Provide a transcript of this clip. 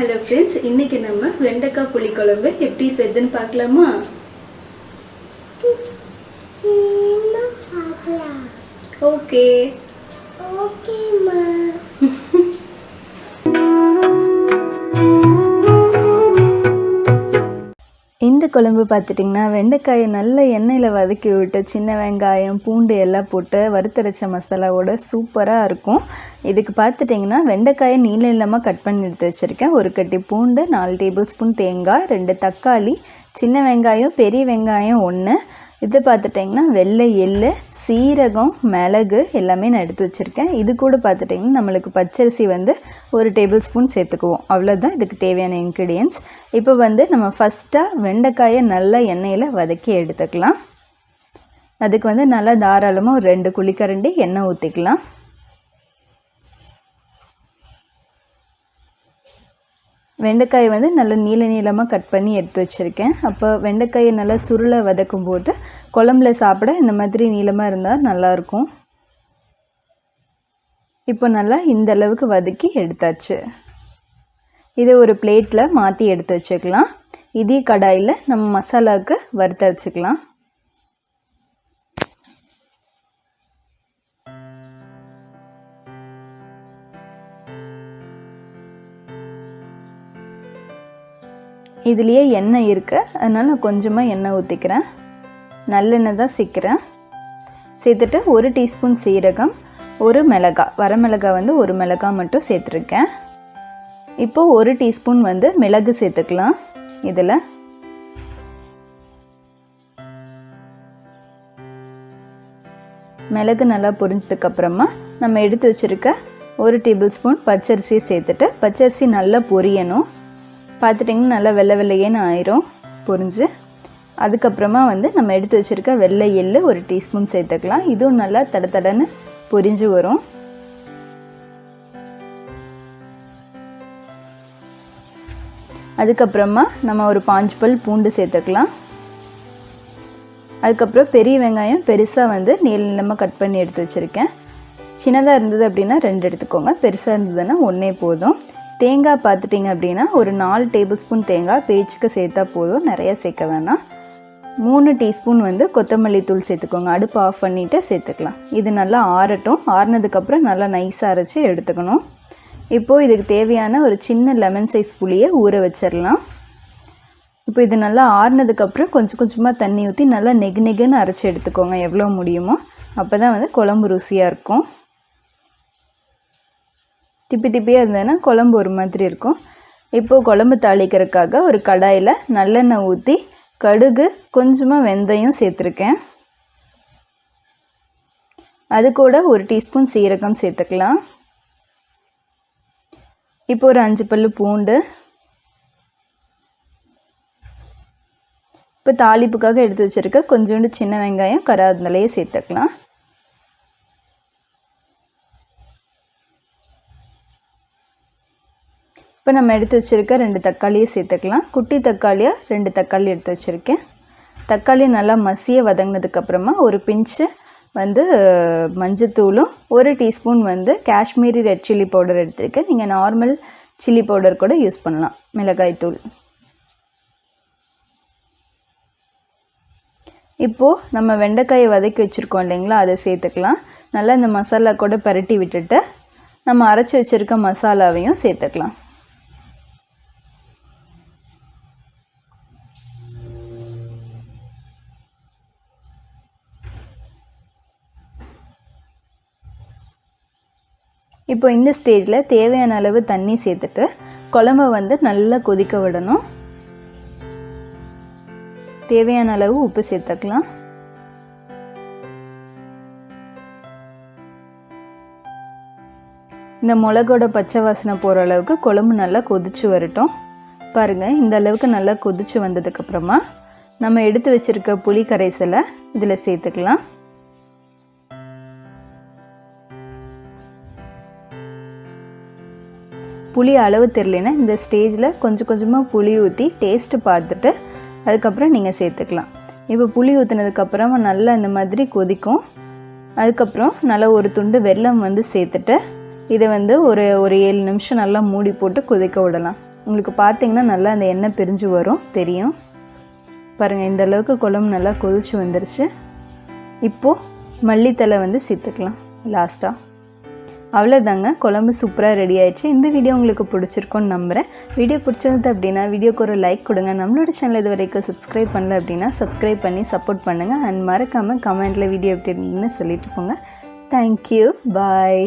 Hello friends இன்னைக்கு நம்ம வெண்டைக்காய் புளிக்குழம்பு எப்படி செய்யுதுன்னு பார்க்கலாமா? ஓகே ஓகேம்மா இந்த குழம்பு பார்த்துட்டிங்கன்னா வெண்டைக்காயை நல்ல எண்ணெயில் வதக்கி விட்டு சின்ன வெங்காயம் பூண்டு எல்லாம் போட்டு வறுத்தரைச்ச மசாலாவோட சூப்பராக இருக்கும். இதுக்கு பார்த்துட்டிங்கன்னா வெண்டைக்காயை நீள நீளமாக கட் பண்ணி எடுத்து வச்சுருக்கேன். ஒரு கட்டி பூண்டு நாலு டேபிள் ஸ்பூன் தேங்காய் ரெண்டு தக்காளி சின்ன வெங்காயம் பெரிய வெங்காயம் ஒன்று இது பார்த்துட்டிங்கன்னா வெள்ளை எள்ளு சீரகம் மிளகு எல்லாமே நான் எடுத்து வச்சுருக்கேன். இது கூட பார்த்துட்டிங்கன்னா நம்மளுக்கு பச்சரிசி வந்து ஒரு டேபிள் ஸ்பூன் சேர்த்துக்குவோம். அவ்வளோதான் இதுக்கு தேவையான இன்க்ரீடியன்ஸ் இப்போ வந்து நம்ம ஃபஸ்ட்டாக வெண்டைக்காயை நல்லா எண்ணெயில் வதக்கி எடுத்துக்கலாம். அதுக்கு வந்து நல்லா தாராளமாக ஒரு ரெண்டு குழிக்கரண்டி எண்ணெய் ஊற்றிக்கலாம் வெண்டைக்காயை வந்து நல்லா நீள நீளமாக கட் பண்ணி எடுத்து வச்சுருக்கேன். அப்போ வெண்டைக்காயை நல்லா சுருளை வதக்கும் போது குழம்புல சாப்பிட இந்த மாதிரி நீளமாக இருந்தால் நல்லாயிருக்கும். இப்போ நல்லா இந்த அளவுக்கு வதக்கி எடுத்தாச்சு. இதை ஒரு பிளேட்டில் மாற்றி எடுத்து வச்சுக்கலாம். இதே கடாயில் நம்ம மசாலாவுக்கு வறுத்தரைச்சிக்கலாம் இதுலேயே எண்ணெய் இருக்குது அதனால் நான் கொஞ்சமாக எண்ணெய் ஊற்றிக்கிறேன் நல்லெண்ணெய் தான் சேர்க்குறேன். சேர்த்துட்டு ஒரு டீஸ்பூன் சீரகம் ஒரு மிளகாய் வரமிளகாய் வந்து ஒரு மிளகாய் மட்டும் சேர்த்துருக்கேன். இப்போது ஒரு டீஸ்பூன் வந்து மிளகு சேர்த்துக்கலாம். இதில். மிளகு நல்லா பொரிஞ்சதுக்கப்புறமா நம்ம எடுத்து வச்சுருக்க ஒரு டேபிள் ஸ்பூன் பச்சரிசியை சேர்த்துட்டு பச்சரிசி நல்லா பொரியணும். பார்த்துட்டிங்கன்னா நல்லா வெள்ளை வெள்ளையேன்னு ஆயிரும். பொரிஞ்சு? அதுக்கப்புறமா வந்து நம்ம எடுத்து வச்சுருக்க வெள்ளை எள்ளு ஒரு டீஸ்பூன் சேர்த்துக்கலாம். இதுவும் நல்லா தட தடன்னு பொரிஞ்சு வரும். அதுக்கப்புறமா நம்ம ஒரு பாஞ்சு பல் பூண்டு சேர்த்துக்கலாம். அதுக்கப்புறம் பெரிய வெங்காயம் பெருசாக வந்து நீள நீளமாக கட் பண்ணி எடுத்து வச்சுருக்கேன். சின்னதாக இருந்தது அப்படின்னா ரெண்டு எடுத்துக்கோங்க. பெருசாக இருந்ததுன்னா ஒன்றே போதும். தேங்காய் பார்த்துட்டிங்க அப்படின்னா ஒரு நாலு டேபிள் ஸ்பூன் தேங்காய் பேச்சுக்கு சேர்த்தா போதும். நிறைய சேர்க்க வேணாம். மூணு டீஸ்பூன் வந்து கொத்தமல்லி தூள் சேர்த்துக்கோங்க. அடுப்பு ஆஃப் பண்ணிவிட்டு சேர்த்துக்கலாம். இது நல்லா ஆறட்டும். ஆறுனதுக்கப்புறம் நல்லா நைஸாக அரைச்சி எடுத்துக்கணும். இப்போது இதுக்கு தேவையான ஒரு சின்ன லெமன் சைஸ் புளியை ஊற வச்சிடலாம். இப்போ இது நல்லா ஆறுனதுக்கப்புறம் கொஞ்சம் கொஞ்சமாக தண்ணி ஊற்றி நல்லா நெகு நெகுன்னு அரைச்சி எடுத்துக்கோங்க. எவ்வளோ முடியுமோ அப்போ தான் வந்து குழம்பு ருசியாக இருக்கும். திப்பி திப்பியாக இருந்ததுன்னா குழம்பு ஒரு மாதிரி இருக்கும். இப்போது குழம்பு தாளிக்கிறதுக்காக ஒரு கடாயில் நல்லெண்ணெய் ஊற்றி கடுகு கொஞ்சமாக வெந்தயம் சேர்த்துருக்கேன். அது கூட ஒரு டீஸ்பூன் சீரகம் சேர்த்துக்கலாம். இப்போ ஒரு அஞ்சு பல்லு பூண்டு. இப்போ தாளிப்புக்காக எடுத்து வச்சுருக்க கொஞ்சோண்டு சின்ன வெங்காயம் கராந்தலையே சேர்த்துக்கலாம். இப்போ நம்ம எடுத்து வச்சுருக்க ரெண்டு தக்காளியை சேர்த்துக்கலாம். குட்டி தக்காளியாக ரெண்டு தக்காளி எடுத்து வச்சுருக்கேன். தக்காளி நல்லா மசிய வதங்கினதுக்கப்புறமா ஒரு பிஞ்சு வந்து மஞ்சத்தூளும் ஒரு டீஸ்பூன் வந்து காஷ்மீரி ரெட் சில்லி பவுடர் எடுத்துருக்கேன். நீங்கள் நார்மல் சில்லி பவுடர் கூட யூஸ் பண்ணலாம் மிளகாய் தூள். இப்போது நம்ம வெண்டைக்காயை வதக்கி வச்சுருக்கோம் இல்லைங்களா அதை சேர்த்துக்கலாம். நல்லா இந்த மசாலா கூட பரட்டி விட்டுட்டு நம்ம அரைச்சி வச்சுருக்க மசாலாவையும் சேர்த்துக்கலாம். இப்போ இந்த ஸ்டேஜில் தேவையான அளவு தண்ணி சேர்த்துட்டு குழம்ப வந்து நல்லா கொதிக்க விடணும். தேவையான அளவு உப்பு சேர்த்துக்கலாம். இந்த மிளகோட பச்சை வாசனை போகிற அளவுக்கு குழம்பு நல்லா கொதிச்சு வரட்டும். பாருங்கள் இந்த அளவுக்கு நல்லா கொதிச்சு வந்ததுக்கப்புறமா நம்ம எடுத்து வச்சுருக்க புளி கரைசலை இதில் சேர்த்துக்கலாம். புளி அளவு தெரிலனா இந்த ஸ்டேஜில் கொஞ்சம் கொஞ்சமாக புளி ஊற்றி டேஸ்ட்டு பார்த்துட்டு அதுக்கப்புறம் நீங்கள் சேர்த்துக்கலாம். இப்போ புளி ஊற்றினதுக்கப்புறமா நல்லா இந்த மாதிரி கொதிக்கும். அதுக்கப்புறம் நல்லா ஒரு துண்டு வெல்லம் வந்து சேர்த்துட்டு இதை வந்து ஒரு ஒரு ஏழு நிமிஷம் நல்லா மூடி போட்டு கொதிக்க விடலாம். உங்களுக்கு பார்த்தீங்கன்னா நல்லா அந்த எண்ணெய் பிரிஞ்சு வரும் தெரியும். பாருங்கள் இந்த அளவுக்கு குழம்பு நல்லா கொதிச்சு வந்துருச்சு. இப்போது மல்லித்தலை வந்து சேர்த்துக்கலாம் லாஸ்ட்டாக அவ்வளோதாங்க குழம்பு சூப்பராக ரெடி ஆயிடுச்சு. இந்த வீடியோ உங்களுக்கு பிடிச்சிருக்கும்னு நம்புகிறேன் வீடியோ பிடிச்சிருந்தது அப்படின்னா வீடியோக்கு ஒரு லைக் கொடுங்க. நம்மளோட சேனல் இது வரைக்கும் சப்ஸ்கிரைப் பண்ணல அப்படின்னா சப்ஸ்கிரைப் பண்ணி சப்போர்ட் பண்ணுங்கள் அண்ட் மறக்காமல் கமெண்ட்டில் வீடியோ எப்படி இருந்ததுன்னு சொல்லிட்டு போங்க. Thank you bye